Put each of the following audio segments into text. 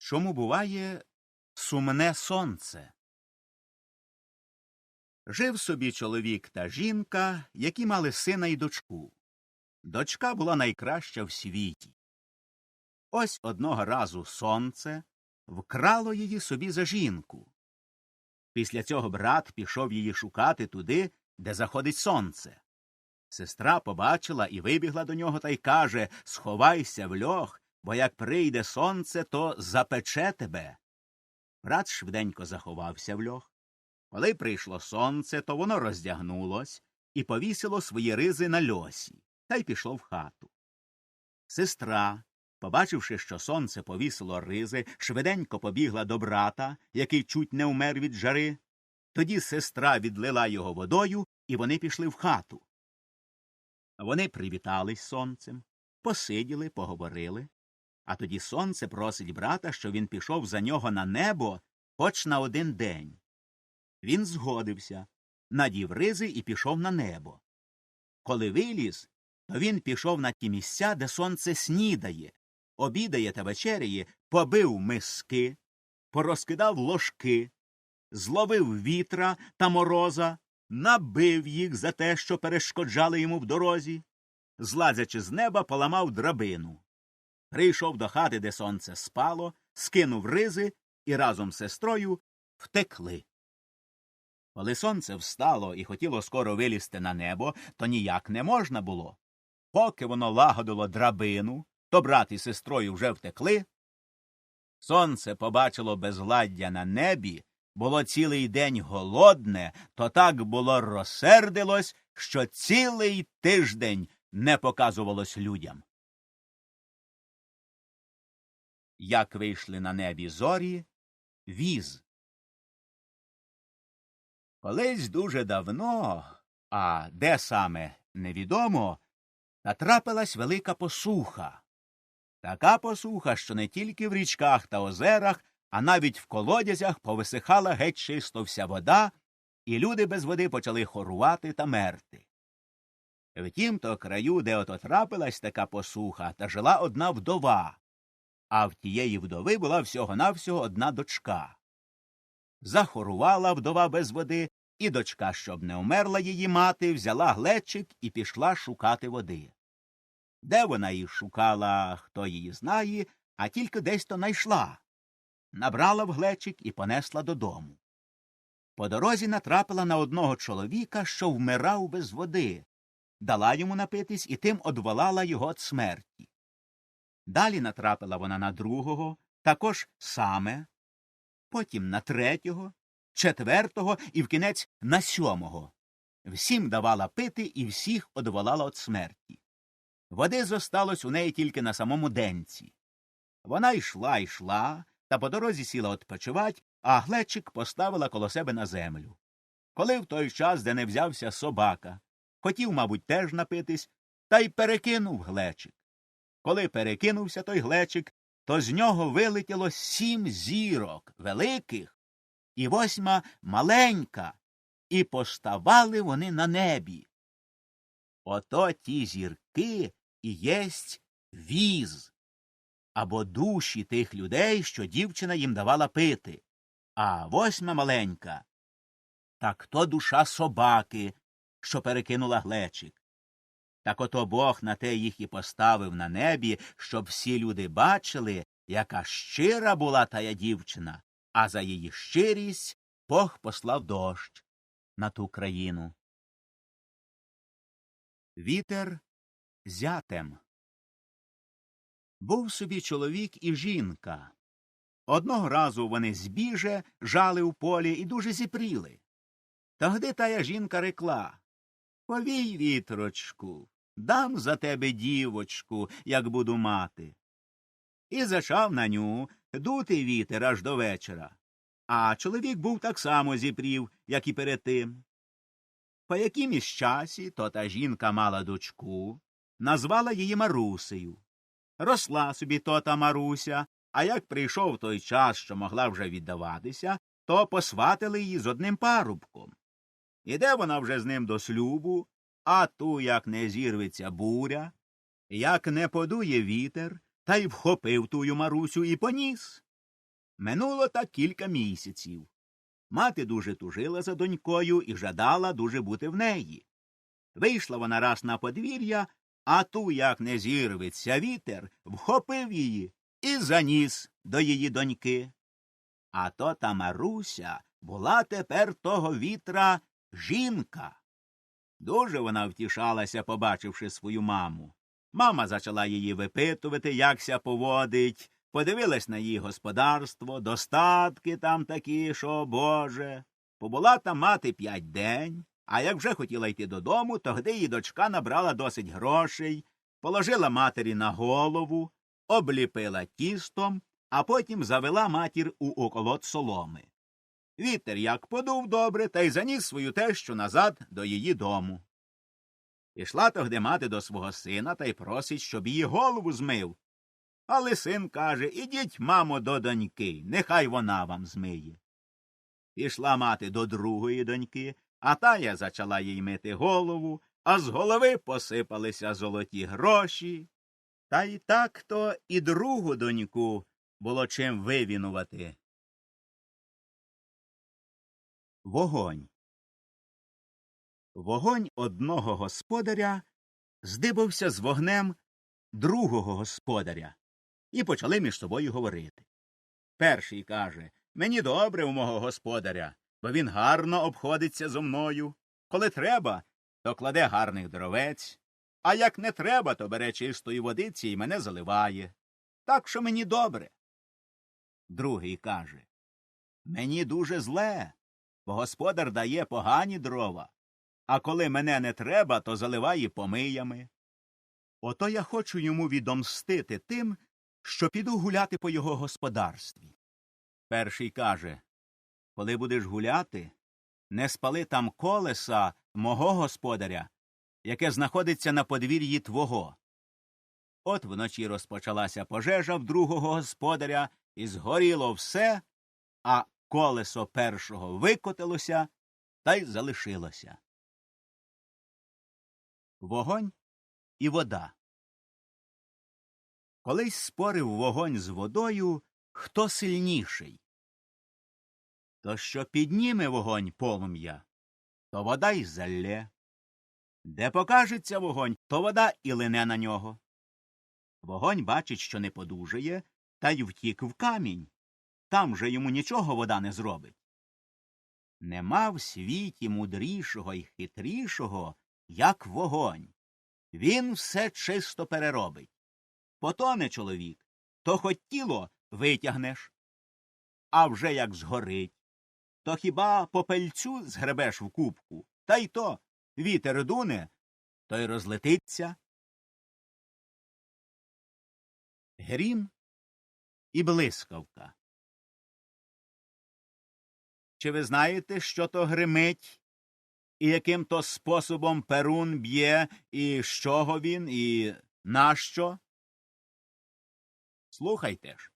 Чому буває сумне сонце? Жив собі чоловік та жінка, які мали сина і дочку. Дочка була найкраща в світі. Ось одного разу сонце вкрало її собі за жінку. Після цього брат пішов її шукати туди, де заходить сонце. Сестра побачила і вибігла до нього та й каже Сховайся в льох, бо як прийде сонце, то запече тебе. Брат швиденько заховався в льох. Коли прийшло сонце, то воно роздягнулось і повісило свої ризи на льосі та й пішло в хату. Сестра, побачивши, що сонце повісило ризи, швиденько побігла до брата, який чуть не вмер від жари. Тоді сестра відлила його водою, і вони пішли в хату. Вони привітались сонцем, посиділи, поговорили. А тоді сонце просить брата, що він пішов за нього на небо хоч на один день. Він згодився, надів ризи і пішов на небо. Коли виліз, то він пішов на ті місця, де сонце снідає, обідає та вечеряє, побив миски, порозкидав ложки, зловив вітра та мороза, набив їх за те, що перешкоджали йому в дорозі, злазячи з неба, поламав драбину. Прийшов до хати, де сонце спало, скинув ризи і разом з сестрою втекли. Коли сонце встало і хотіло скоро вилізти на небо, то ніяк не можна було. Поки воно лагодило драбину, то брат і сестрою вже втекли. Сонце побачило безладдя на небі, було цілий день голодне, то так було розсердилось, що цілий тиждень не показувалось людям. Як вийшли на небі зорі, віз. Колись дуже давно, а де саме невідомо, натрапилась велика посуха. Така посуха, що не тільки в річках та озерах, а навіть в колодязях повисихала геть чисто вся вода, і люди без води почали хорувати та мерти. В тім то краю, де ото трапилась така посуха, та жила одна вдова, а в тієї вдови була всього навсього одна дочка. Захорувала вдова без води, і дочка, щоб не умерла її мати, взяла глечик і пішла шукати води. Де вона її шукала, хто її знає, а тільки десь то найшла. Набрала в глечик і понесла додому. По дорозі натрапила на одного чоловіка, що вмирав без води, дала йому напитись і тим одволала його від смерті. Далі натрапила вона на другого, також саме, потім на третього, четвертого і вкінець на сьомого. Всім давала пити і всіх одволала від смерті. Води зосталось у неї тільки на самому денці. Вона йшла, йшла, та по дорозі сіла відпочивать, а глечик поставила коло себе на землю. Коли в той час, де не взявся собака, хотів, мабуть, теж напитись, та й перекинув глечик. Коли перекинувся той глечик, то з нього вилетіло сім зірок великих і восьма маленька, і поставали вони на небі. Ото ті зірки і єсть віз або душі тих людей, що дівчина їм давала пити, а восьма маленька так то душа собаки, що перекинула глечик. Так ото Бог на те їх і поставив на небі, щоб всі люди бачили, яка щира була тая дівчина, а за її щирість Бог послав дощ на ту країну. Вітер зятем. Був собі чоловік і жінка. Одного разу вони збіже жали у полі і дуже зіпріли. Тогди тая жінка рекла Повій, вітрочку, дам за тебе дівочку, як буду мати. І зачав на ню дути вітер аж до вечора. А чоловік був так само зіпрів, як і перед тим. По якимсь часі то та жінка мала дочку, назвала її Марусею. Росла собі то та Маруся, а як прийшов той час, що могла вже віддаватися, то посватили її з одним парубком. Іде вона вже з ним до слюбу, а ту як не зірветься буря, як не подує вітер, та й вхопив тую Марусю і поніс. Минуло так кілька місяців. Мати дуже тужила за донькою і жадала дуже бути в неї. Вийшла вона раз на подвір'я, а ту, як не зірветься вітер, вхопив її і заніс до її доньки. А то та Маруся була тепер того вітра жінка. Дуже вона втішалася, побачивши свою маму. Мама зачала її випитувати, якся поводить, подивилась на її господарство, достатки там такі, що боже. Побула там мати п'ять день, а як вже хотіла йти додому, тогди її дочка набрала досить грошей, положила матері на голову, обліпила тістом, а потім завела матір у околот соломи. Вітер як подув добре, та й заніс свою тещу назад до її дому. Пішла тогди мати до свого сина та й просить, щоб її голову змив. Але син каже Ідіть, мамо, до доньки, нехай вона вам змиє. Пішла мати до другої доньки, а тая зачала їй мити голову, а з голови посипалися золоті гроші. Та й так то і другу доньку було чим вивінувати. Вогонь. Вогонь одного господаря здибався з вогнем другого господаря і почали між собою говорити. Перший каже Мені добре у мого господаря, бо він гарно обходиться зо мною. Коли треба, то кладе гарних дровець, а як не треба, то бере чистої водиці і мене заливає. Так що мені добре. Другий каже Мені дуже зле, господар дає погані дрова, а коли мене не треба, то заливає помиями. Ото я хочу йому відомстити тим, що піду гуляти по його господарстві. Перший каже Коли будеш гуляти, не спали там колеса мого господаря, яке знаходиться на подвір'ї твого. От вночі розпочалася пожежа в другого господаря, і згоріло все, а колесо першого викотилося та й залишилося. Вогонь і вода. Колись спорив вогонь з водою, хто сильніший. То що підніме вогонь полум'я, то вода й залє. Де покажеться вогонь, то вода і лине на нього. Вогонь бачить, що не подужає, та й втік в камінь. Там же йому нічого вода не зробить. Нема в світі мудрішого й хитрішого, як вогонь. Він все чисто переробить. Потоне чоловік, то хоч тіло витягнеш. А вже як згорить, то хіба попельцю згребеш в кубку, та й то вітер дуне, то й розлетиться. Грім і блискавка. Чи ви знаєте, що то гримить, і яким то способом перун б'є, і з чого він, і нащо? Слухайте ж.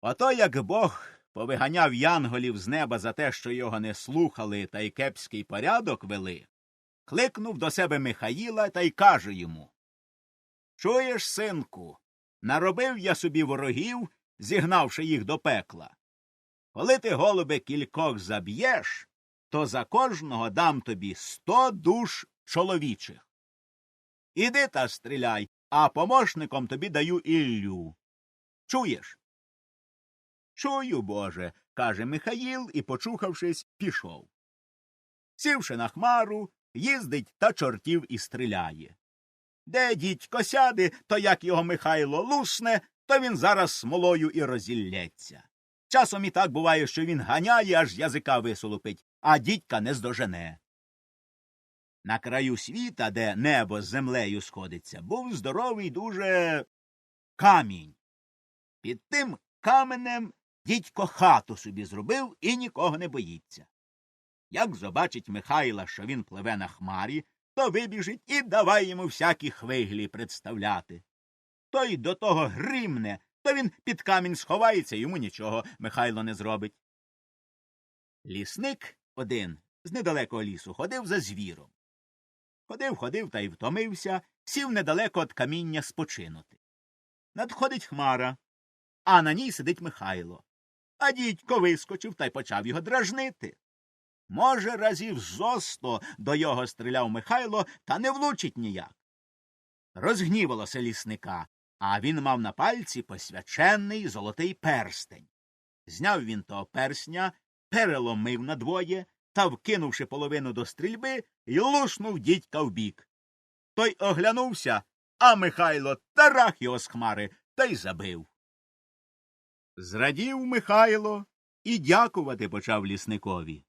Ото як Бог повиганяв янголів з неба за те, що його не слухали та й кепський порядок вели, кликнув до себе Михаїла та й каже йому Чуєш, синку, наробив я собі ворогів, зігнавши їх до пекла. Коли ти, голубе, кількох заб'єш, то за кожного дам тобі сто душ чоловічих. Іди та стріляй, а помощником тобі даю Іллю. Чуєш? Чую, Боже, каже Михаїл і, почухавшись, пішов. Сівши на хмару, їздить та чортів і стріляє. Де дідько сяде, то як його Михайло лусне, то він зараз смолою і розіллється. Часом і так буває, що він ганяє, аж язика висолопить, а дідька не здожене. На краю світа, де небо з землею сходиться, був здоровий дуже камінь. Під тим каменем дідько хату собі зробив і нікого не боїться. Як побачить Михайла, що він пливе на хмарі, то вибіжить і давай йому всякі хвиглі представляти. Той до того гримне, то він під камінь сховається, йому нічого Михайло не зробить. Лісник один з недалекого лісу ходив за звіром. Ходив, ходив та й втомився, сів недалеко від каміння спочинути. Надходить хмара, а на ній сидить Михайло. А дідько вискочив та й почав його дражнити. Може, разів зо сто до його стріляв Михайло, та не влучить ніяк. Розгнівалося лісника, а він мав на пальці посвячений золотий перстень. Зняв він того персня, переломив надвоє та, вкинувши половину до стрільби, й луснув дідька вбік. Той оглянувся, а Михайло тарах його з хмари та й забив. Зрадів Михайло і дякувати почав лісникові.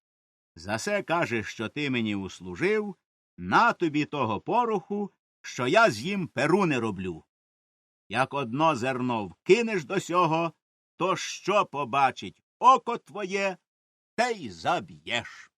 За се каже, що ти мені услужив, на тобі того пороху, що я з'їм перу не роблю. Як одно зерно вкинеш до сього, то що побачить око твоє, те й заб'єш.